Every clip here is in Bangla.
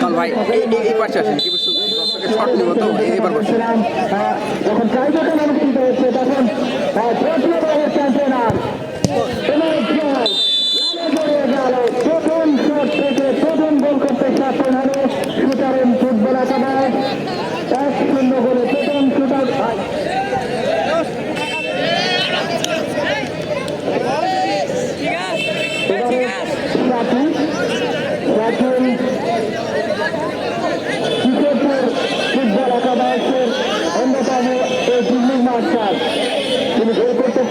কাল ভাই, এই পাশে আসেন কি দর্শকের শর্ট নিব তো এই- বসে যখন টাইব্রেকার অনুষ্ঠিত হচ্ছে থেকে প্রথম গোল করতে সক্ষম হলো সুতারেন ফুটবল একাদশ এক শূন্য গোলে প্রথম সুতার এবারে রাতুল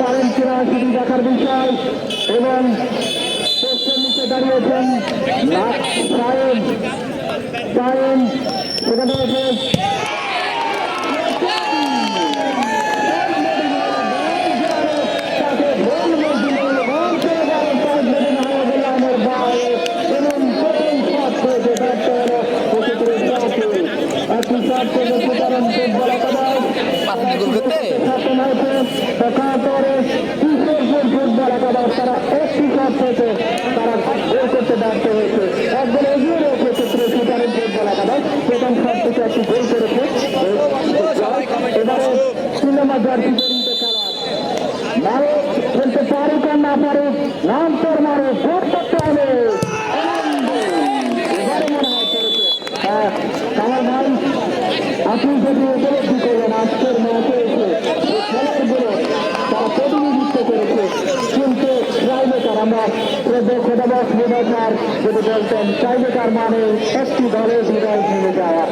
পারেন কিনা সেটি দেখার বিষয় এবং নিচে দাঁড়িয়েছেন সায়েম সায়েম সেখানে এসে তাকে গোল মজুরি একাদশ তারা একটি শট থেকে তারা গোল করতে ব্যর্থ হয়েছে। একদল এগিয়ে রয়েছে চিত্রে সুতারের ফুটবল একাদশ প্রথম শট থেকে একটি গোল করেছে। এবারে সিনেমা জার্সি পরিণত খেলা। মারো খেলতে পারুক আর না পারুক, নাম তোর মারো ভোট করতে হবে। মনে হয় আমার ভাই, আপনি যদি আমরা খোদাবাস বিভাগার যদি বলতেন ট্রাইবেকার মানে একটি দলের বিদায় নিয়ে যাওয়া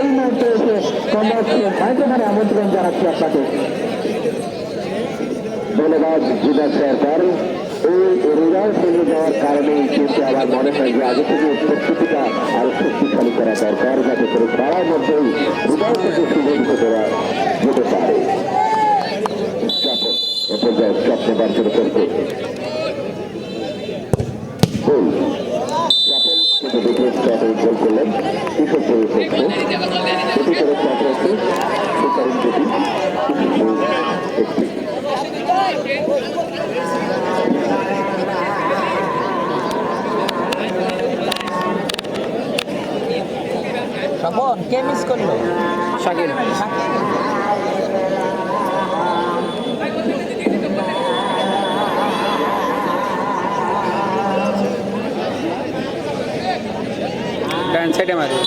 এই মুহূর্তে এসে কমলাকে মাইক্রোফোনে আমন্ত্রণ জানাচ্ছি আপনাকে ধন্যবাদ জিলা সরকার এই রেজাল্ট ভেঙে যাওয়ার কারণে কিন্তু আমার মনে হয় যে আগে থেকে প্রস্তুতিটা আরও শক্তিশালী করা দরকার, যাতে করে তারার মধ্যেই হৃদয় থেকে করা যেতে পারে। এ পর্যায়ে বার করতে গোল স্বপন কিন্তু দ্বিতীয় গোল করলেন কিশোর পরিপক্ষ এটি করে দুটি কে মিস করল? শাকিল। ডান সাইডে মারবে।